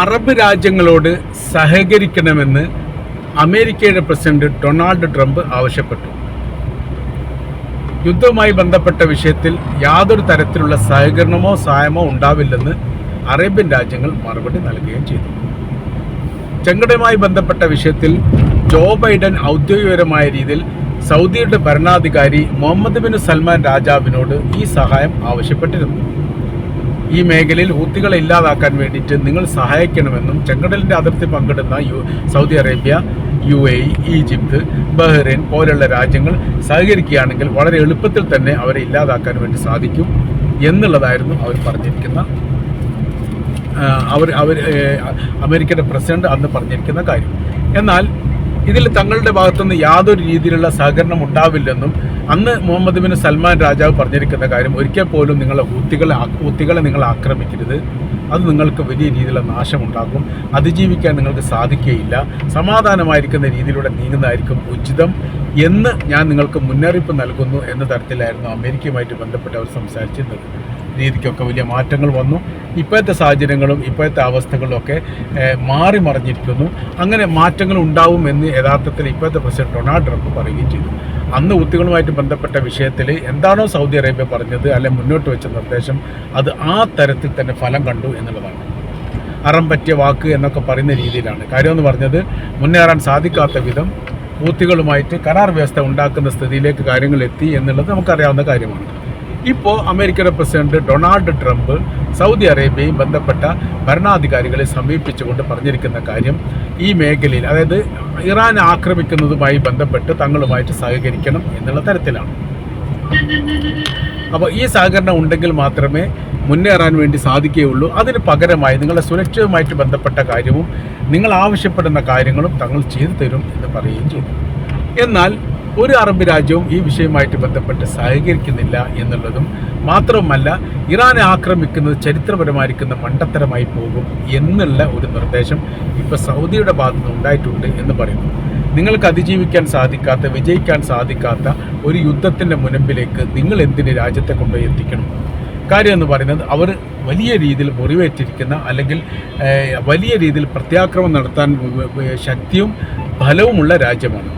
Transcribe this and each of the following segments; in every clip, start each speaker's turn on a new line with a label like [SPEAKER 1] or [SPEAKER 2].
[SPEAKER 1] Arab രാജ്യങ്ങളോട് സഹകരിക്കണമെന്ന് അമേരിക്കയുടെ president Donald Trump ആവശ്യപ്പെട്ടു. യുദ്ധവുമായി ബന്ധപ്പെട്ട വിഷയത്തിൽ യാതൊരു തരത്തിലുള്ള സഹകരണമോ സഹായമോ ഉണ്ടാവില്ലെന്ന് അറേബ്യൻ രാജ്യങ്ങൾ മറുപടി നൽകുകയും ചെയ്തു. ചെങ്കടയുമായി ബന്ധപ്പെട്ട വിഷയത്തിൽ ജോ ബൈഡൻ ഔദ്യോഗികപരമായ രീതിയിൽ സൗദിയുടെ ഭരണാധികാരി മുഹമ്മദ് ബിൻ സൽമാൻ രാജാവിനോട് ഈ സഹായം ആവശ്യപ്പെട്ടിരുന്നു. ഈ മേഖലയിൽ ഹൂത്തികളെ ഇല്ലാതാക്കാൻ വേണ്ടിയിട്ട് നിങ്ങൾ സഹായിക്കണമെന്നും ചെങ്കടലിന്റെ അതിർത്തി പങ്കിടുന്ന U Saudi Arabia U A Egypt Bahrain പോലുള്ള രാജ്യങ്ങൾ സഹകരിക്കുകയാണെങ്കിൽ വളരെ എളുപ്പത്തിൽ തന്നെ അവരെ ഇല്ലാതാക്കാൻ വേണ്ടി സാധിക്കും എന്നുള്ളതായിരുന്നു അവർ പറഞ്ഞിരിക്കുന്ന അവർ അവർ അമേരിക്കയുടെ പ്രസിഡന്റ് അന്ന് പറഞ്ഞിരിക്കുന്ന കാര്യം. എന്നാൽ ഇതിൽ തങ്ങളുടെ ഭാഗത്തുനിന്ന് യാതൊരു രീതിയിലുള്ള സഹകരണം ഉണ്ടാവില്ലെന്നും അന്ന് മുഹമ്മദ് ബിൻ സൽമാൻ രാജാവ് പറഞ്ഞിരിക്കുന്ന കാര്യം ഒരിക്കൽ പോലും നിങ്ങളെ ഊത്തികളെ ഊത്തികളെ നിങ്ങൾ ആക്രമിക്കരുത്. അത് നിങ്ങൾക്ക് വലിയ രീതിയിലുള്ള നാശമുണ്ടാക്കും. അതിജീവിക്കാൻ നിങ്ങൾക്ക് സാധിക്കുകയില്ല. സമാധാനമായിരിക്കുന്ന രീതിയിലൂടെ നീങ്ങുന്നതായിരിക്കും ഉചിതം എന്ന് ഞാൻ നിങ്ങൾക്ക് മുന്നറിയിപ്പ് നൽകുന്നു എന്ന തരത്തിലായിരുന്നു അമേരിക്കയുമായിട്ട് ബന്ധപ്പെട്ട് അവർ സംസാരിച്ചിരുന്നത്. രീതിക്കൊക്കെ വലിയ മാറ്റങ്ങൾ വന്നു. ഇപ്പോഴത്തെ സാഹചര്യങ്ങളും ഇപ്പോഴത്തെ അവസ്ഥകളും ഒക്കെ മാറി മറിഞ്ഞിരിക്കുന്നു. അങ്ങനെ മാറ്റങ്ങൾ ഉണ്ടാവും എന്ന് യഥാർത്ഥത്തിൽ ഇപ്പോഴത്തെ പ്രസിഡന്റ് ഡൊണാൾഡ് ട്രംപ് പറയുകയും ചെയ്തു. അന്ന് ഉത്തികളുമായിട്ട് ബന്ധപ്പെട്ട വിഷയത്തിൽ എന്താണോ സൗദി അറേബ്യ പറഞ്ഞത് അല്ലെ മുന്നോട്ട് വെച്ച നിർദ്ദേശം അത് ആ തരത്തിൽ തന്നെ ഫലം കണ്ടു എന്നുള്ളതാണ്. അറം പറ്റിയ വാക്ക് എന്നൊക്കെ പറയുന്ന രീതിയിലാണ്. കാര്യമെന്ന് പറഞ്ഞത് മുന്നേറാൻ സാധിക്കാത്ത വിധം ഊത്തികളുമായിട്ട് കരാർ വ്യവസ്ഥ ഉണ്ടാക്കുന്ന സ്ഥിതിയിലേക്ക് കാര്യങ്ങൾ എത്തി എന്നുള്ളത് നമുക്കറിയാവുന്ന കാര്യമാണ്. ഇപ്പോൾ അമേരിക്കയുടെ പ്രസിഡന്റ് ഡൊണാൾഡ് ട്രംപ് സൗദി അറേബ്യയും ബന്ധപ്പെട്ട ഭരണാധികാരികളെ സമീപിച്ചുകൊണ്ട് പറഞ്ഞിരിക്കുന്ന കാര്യം ഈ മേഖലയിൽ അതായത് ഇറാൻ ആക്രമിക്കുന്നതുമായി ബന്ധപ്പെട്ട് തങ്ങളുമായിട്ട് സഹകരിക്കണം എന്നുള്ള തരത്തിലാണ്. അപ്പോൾ ഈ സഹകരണം ഉണ്ടെങ്കിൽ മാത്രമേ മുന്നേറാൻ വേണ്ടി സാധിക്കുകയുള്ളൂ. അതിന് പകരമായി നിങ്ങളുടെ സുരക്ഷയുമായിട്ട് ബന്ധപ്പെട്ട കാര്യവും നിങ്ങൾ ആവശ്യപ്പെടുന്ന കാര്യങ്ങളും തങ്ങൾ ചെയ്തു തരും എന്ന് പറയുകയും ചെയ്തു. എന്നാൽ ഒരു അറബ് രാജ്യവും ഈ വിഷയവുമായിട്ട് ബന്ധപ്പെട്ട് സഹകരിക്കുന്നില്ല എന്നുള്ളതും മാത്രവുമല്ല ഇറാനെ ആക്രമിക്കുന്നത് ചരിത്രപരമായിരിക്കുന്ന മണ്ടത്തരമായി പോകും എന്നുള്ള ഒരു നിർദ്ദേശം ഇപ്പോൾ സൗദിയുടെ ഭാഗത്ത് നിന്ന് ഉണ്ടായിട്ടുണ്ട് എന്ന് പറയുന്നു. നിങ്ങൾക്ക് അതിജീവിക്കാൻ സാധിക്കാത്ത വിജയിക്കാൻ സാധിക്കാത്ത ഒരു യുദ്ധത്തിന്റെ മുനമ്പിലേക്ക് നിങ്ങൾ എന്തിന് രാജ്യത്തെ കൊണ്ടുപോയി എത്തിക്കണം? കാര്യം എന്ന് പറയുന്നത് അവർ വലിയ രീതിയിൽ മുറിവേറ്റിരിക്കുന്ന അല്ലെങ്കിൽ വലിയ രീതിയിൽ പ്രത്യാക്രമം നടത്താൻ ശക്തിയും ഫലവുമുള്ള രാജ്യമാണ്.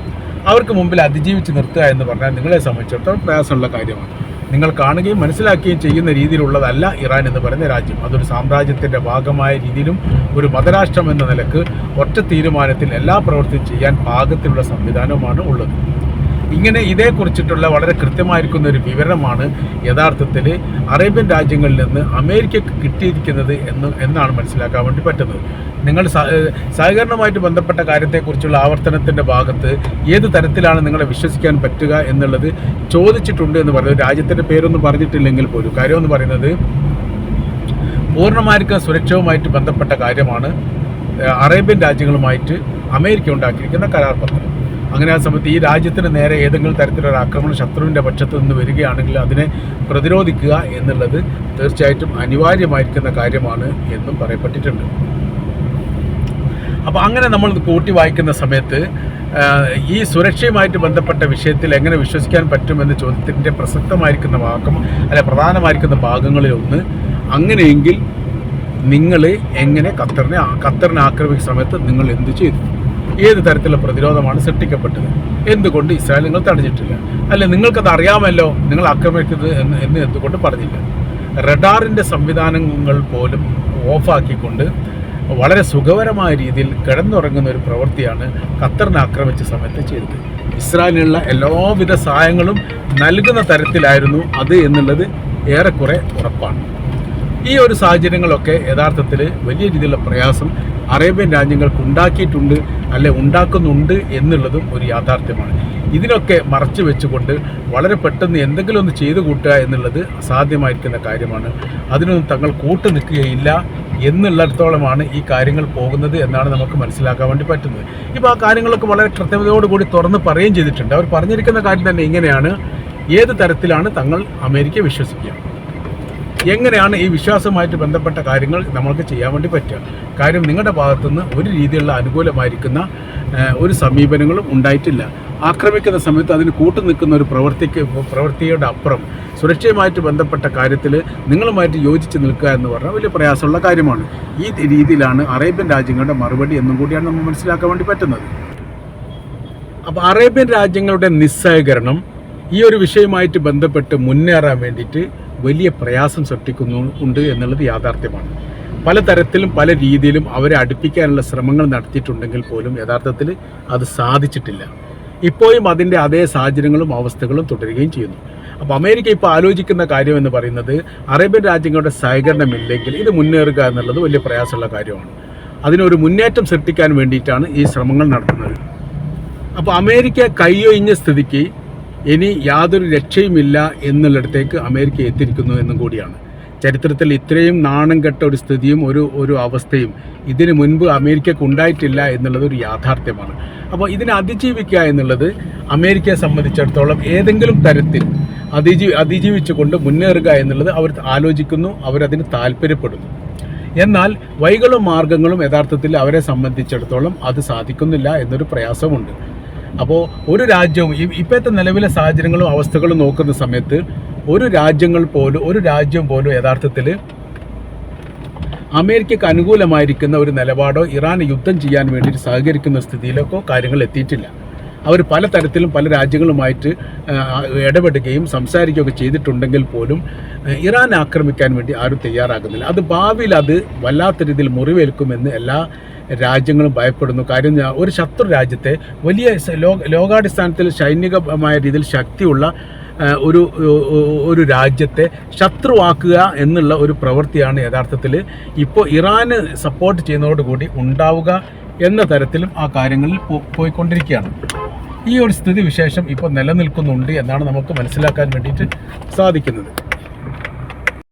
[SPEAKER 1] അവർക്ക് മുമ്പിൽ അതിജീവിച്ച് നിർത്തുക എന്ന് പറഞ്ഞാൽ നിങ്ങളെ സംബന്ധിച്ചിടത്തോളം പ്രയാസമുള്ള കാര്യമാണ്. നിങ്ങൾ കാണുകയും മനസ്സിലാക്കുകയും ചെയ്യുന്ന രീതിയിലുള്ളതല്ല ഇറാൻ എന്ന് പറയുന്ന രാജ്യം. അതൊരു സാമ്രാജ്യത്തിന്റെ ഭാഗമായ രീതിയിലും ഒരു മതരാഷ്ട്രം എന്ന നിലയ്ക്ക് ഒറ്റ തീരുമാനത്തിൽ എല്ലാ പ്രവൃത്തിയും ചെയ്യാൻ പാകത്തിലുള്ള സംവിധാനവുമാണ് ഉള്ളത്. ഇങ്ങനെ ഇതേക്കുറിച്ചിട്ടുള്ള വളരെ കൃത്യമായിരിക്കുന്ന ഒരു വിവരമാണ് യഥാർത്ഥത്തിൽ അറേബ്യൻ രാജ്യങ്ങളിൽ നിന്ന് അമേരിക്കക്ക് കിട്ടിയിരിക്കുന്നത് എന്ന് എന്നാണ് മനസ്സിലാക്കാൻ വേണ്ടി പറ്റുന്നത്. നിങ്ങൾ സഹകരണവുമായിട്ട് ബന്ധപ്പെട്ട കാര്യത്തെക്കുറിച്ചുള്ള ആവർത്തനത്തിന്റെ ഭാഗത്ത് ഏത് തരത്തിലാണ് നിങ്ങളെ വിശ്വസിക്കാൻ പറ്റുക എന്നുള്ളത് ചോദിച്ചിട്ടുണ്ട് എന്ന് പറയുന്നത്. രാജ്യത്തിന്റെ പേരൊന്നും പറഞ്ഞിട്ടില്ലെങ്കിൽ പോലും. കാര്യമെന്ന് പറയുന്നത് പൂർണമായിരിക്കും സുരക്ഷവുമായിട്ട് ബന്ധപ്പെട്ട കാര്യമാണ് അറേബ്യൻ രാജ്യങ്ങളുമായിട്ട് അമേരിക്ക ഉണ്ടാക്കിയിരിക്കുന്ന കരാർ പത്രം. അങ്ങനെ ആ സമയത്ത് ഈ രാജ്യത്തിന് നേരെ ഏതെങ്കിലും തരത്തിലുള്ള ആക്രമണം ശത്രുവിന്റെ പക്ഷത്ത് നിന്ന് വരികയാണെങ്കിൽ അതിനെ പ്രതിരോധിക്കുക എന്നുള്ളത് തീർച്ചയായിട്ടും അനിവാര്യമായിരിക്കുന്ന കാര്യമാണ് എന്നും പറയപ്പെട്ടിട്ടുണ്ട്. അപ്പോൾ അങ്ങനെ നമ്മൾ കൂട്ടി വായിക്കുന്ന സമയത്ത് ഈ സുരക്ഷയുമായിട്ട് ബന്ധപ്പെട്ട വിഷയത്തിൽ എങ്ങനെ വിശ്വസിക്കാൻ പറ്റുമെന്ന ചോദ്യത്തിന്റെ പ്രസക്തമായിരിക്കുന്ന വാക്കും അല്ലെ പ്രധാനമായിരിക്കുന്ന ഭാഗങ്ങളിലൊന്ന് അങ്ങനെയെങ്കിൽ നിങ്ങൾ എങ്ങനെ ഖത്തറിനെ ഖത്തറിനെ ആക്രമിക്കുന്ന സമയത്ത് നിങ്ങൾ എന്ത് ചെയ്തു? ഏത് തരത്തിലുള്ള പ്രതിരോധമാണ് സൃഷ്ടിക്കപ്പെട്ടത്? എന്തുകൊണ്ട് ഇസ്രായേൽ നിങ്ങൾ തടഞ്ഞിട്ടില്ല? അല്ലെ നിങ്ങൾക്കത് അറിയാമല്ലോ? നിങ്ങൾ ആക്രമിക്കുന്നത് എന്ന് എന്ന് എന്തുകൊണ്ട് പറഞ്ഞില്ല? റഡാറിന്റെ സംവിധാനങ്ങൾ പോലും ഓഫാക്കിക്കൊണ്ട് വളരെ സുഖകരമായ രീതിയിൽ കിടന്നുറങ്ങുന്ന ഒരു പ്രവൃത്തിയാണ് ഖത്തറിനെ ആക്രമിച്ച സമയത്ത് ചെയ്തത്. ഇസ്രായേലിനുള്ള എല്ലാവിധ സഹായങ്ങളും നൽകുന്ന തരത്തിലായിരുന്നു അത് എന്നുള്ളത് ഏറെക്കുറെ ഉറപ്പാണ്. ഈ ഒരു സാഹചര്യങ്ങളൊക്കെ യഥാർത്ഥത്തിൽ വലിയ രീതിയിലുള്ള പ്രയാസം അറേബ്യൻ രാജ്യങ്ങൾക്ക് ഉണ്ടാക്കിയിട്ടുണ്ട് അല്ലെ ഉണ്ടാക്കുന്നുണ്ട് എന്നുള്ളതും ഒരു യാഥാർത്ഥ്യമാണ്. ഇതിനൊക്കെ മറച്ചു വെച്ചുകൊണ്ട് വളരെ പെട്ടെന്ന് എന്തെങ്കിലും ഒന്ന് ചെയ്തു കൂട്ടുക എന്നുള്ളത് അസാധ്യമായിരിക്കുന്ന കാര്യമാണ്. അതിനൊന്നും തങ്ങൾ കൂട്ടു നിൽക്കുകയില്ല എന്നുള്ളിടത്തോളമാണ് ഈ കാര്യങ്ങൾ പോകുന്നത് എന്നാണ് നമുക്ക് മനസ്സിലാക്കാൻ വേണ്ടി പറ്റുന്നത്. ഇപ്പോൾ ആ കാര്യങ്ങളൊക്കെ വളരെ കൃത്യതയോടുകൂടി തുറന്ന് പറയുകയും ചെയ്തിട്ടുണ്ട്. അവർ പറഞ്ഞിരിക്കുന്ന കാര്യം തന്നെ ഇങ്ങനെയാണ്. ഏത് തരത്തിലാണ് തങ്ങൾ അമേരിക്ക വിശ്വസിക്കുക? എങ്ങനെയാണ് ഈ വിശ്വാസവുമായിട്ട് ബന്ധപ്പെട്ട കാര്യങ്ങൾ നമ്മൾക്ക് ചെയ്യാൻ വേണ്ടി പറ്റുക? കാര്യം നിങ്ങളുടെ ഭാഗത്തുനിന്ന് ഒരു രീതിയിലുള്ള അനുകൂലമായിരിക്കുന്ന ഒരു സമീപനങ്ങളും ഉണ്ടായിട്ടില്ല. ആക്രമിക്കുന്ന സമയത്ത് അതിന് കൂട്ടു നിൽക്കുന്ന ഒരു പ്രവൃത്തിക്ക് പ്രവൃത്തിയുടെ അപ്പുറം സുരക്ഷയുമായിട്ട് ബന്ധപ്പെട്ട കാര്യത്തിൽ നിങ്ങളുമായിട്ട് യോജിച്ച് നിൽക്കുക എന്ന് പറഞ്ഞാൽ വലിയ പ്രയാസമുള്ള കാര്യമാണ്. ഈ രീതിയിലാണ് അറേബ്യൻ രാജ്യങ്ങളുടെ മറുപടി എന്നും കൂടിയാണ് നമ്മൾ മനസ്സിലാക്കാൻ വേണ്ടി പറ്റുന്നത്. അപ്പോൾ അറേബ്യൻ രാജ്യങ്ങളുടെ നിസ്സഹകരണം ഈ ഒരു വിഷയമായിട്ട് ബന്ധപ്പെട്ട് മുന്നേറാൻ വേണ്ടിയിട്ട് വലിയ പ്രയാസം സൃഷ്ടിക്കുന്നു ഉണ്ട് എന്നുള്ളത് യാഥാർത്ഥ്യമാണ്. പലതരത്തിലും പല രീതിയിലും അവരെ അടുപ്പിക്കാനുള്ള ശ്രമങ്ങൾ നടത്തിയിട്ടുണ്ടെങ്കിൽ പോലും യഥാർത്ഥത്തിൽ അത് സാധിച്ചിട്ടില്ല. ഇപ്പോഴും അതിന്റെ അതേ സാഹചര്യങ്ങളും അവസ്ഥകളും തുടരുകയും ചെയ്യുന്നു. അപ്പോൾ അമേരിക്ക ഇപ്പോൾ ആലോചിക്കുന്ന കാര്യം എന്ന് പറയുന്നത് അറേബ്യൻ രാജ്യങ്ങളുടെ സഹകരണമില്ലെങ്കിൽ ഇത് മുന്നേറുക എന്നുള്ളത് വലിയ പ്രയാസമുള്ള കാര്യമാണ്. അതിനൊരു മുന്നേറ്റം സൃഷ്ടിക്കാൻ വേണ്ടിയിട്ടാണ് ഈ ശ്രമങ്ങൾ നടത്തുന്നത്. അപ്പോൾ അമേരിക്ക കൈയൊഴിഞ്ഞ സ്ഥിതിക്ക് ഇനി യാതൊരു രക്ഷയുമില്ല എന്നുള്ളിടത്തേക്ക് അമേരിക്ക എത്തിയിരിക്കുന്നു എന്നും കൂടിയാണ്. ചരിത്രത്തിൽ ഇത്രയും നാണം കെട്ട ഒരു സ്ഥിതിയും ഒരു ഒരു അവസ്ഥയും ഇതിനു മുൻപ് അമേരിക്കക്ക് ഉണ്ടായിട്ടില്ല എന്നുള്ളത് ഒരു യാഥാർത്ഥ്യമാണ്. അപ്പോൾ ഇതിനെ അതിജീവിക്കുക എന്നുള്ളത് അമേരിക്കയെ സംബന്ധിച്ചിടത്തോളം ഏതെങ്കിലും തരത്തിൽ അതിജീ അതിജീവിച്ചുകൊണ്ട് മുന്നേറുക എന്നുള്ളത് അവർ ആലോചിക്കുന്നു അവരതിന് താല്പര്യപ്പെടുന്നു. എന്നാൽ വഴികളും മാർഗങ്ങളും യഥാർത്ഥത്തിൽ അവരെ സംബന്ധിച്ചിടത്തോളം അത് സാധിക്കുന്നില്ല എന്നൊരു പ്രയാസമുണ്ട്. അപ്പോൾ ഒരു രാജ്യവും ഇപ്പോഴത്തെ നിലവിലെ സാഹചര്യങ്ങളും അവസ്ഥകളും നോക്കുന്ന സമയത്ത് ഒരു രാജ്യങ്ങൾ പോലും ഒരു രാജ്യം പോലും യഥാർത്ഥത്തിൽ അമേരിക്കക്ക് അനുകൂലമായിരിക്കുന്ന ഒരു നിലപാടോ ഇറാൻ യുദ്ധം ചെയ്യാൻ വേണ്ടിയിട്ട് സഹകരിക്കുന്ന സ്ഥിതിയിലേക്കോ കാര്യങ്ങൾ എത്തിയിട്ടില്ല. അവർ പല തരത്തിലും പല രാജ്യങ്ങളുമായിട്ട് ഇടപെടുകയും സംസാരിക്കുകയൊക്കെ ചെയ്തിട്ടുണ്ടെങ്കിൽ പോലും ഇറാൻ ആക്രമിക്കാൻ വേണ്ടി ആരും തയ്യാറാകുന്നില്ല. അത് ഭാവിയിൽ അത് വല്ലാത്ത രീതിയിൽ മുറിവേൽക്കുമെന്ന് എല്ലാ രാജ്യങ്ങളും ഭയപ്പെടുന്നു. കാര്യം ഒരു ശത്രു രാജ്യത്തെ വലിയ ലോ- ലോകാടിസ്ഥാനത്തിൽ സൈനികമായ രീതിയിൽ ശക്തിയുള്ള ഒരു ഒരു രാജ്യത്തെ ശത്രുവാക്കുക എന്നുള്ള ഒരു പ്രവൃത്തിയാണ് യഥാർത്ഥത്തിൽ ഇപ്പോൾ ഇറാന് സപ്പോർട്ട് ചെയ്യുന്നതോടുകൂടി ഉണ്ടാവുക എന്ന തരത്തിലും ആ കാര്യങ്ങളിൽ പോയിക്കൊണ്ടിരിക്കുകയാണ്. ഈ ഒരു സ്ഥിതി വിശേഷം ഇപ്പോൾ നിലനിൽക്കുന്നുണ്ട് എന്നാണ് നമുക്ക് മനസ്സിലാക്കാൻ വേണ്ടിയിട്ട് സാധിക്കുന്നത്.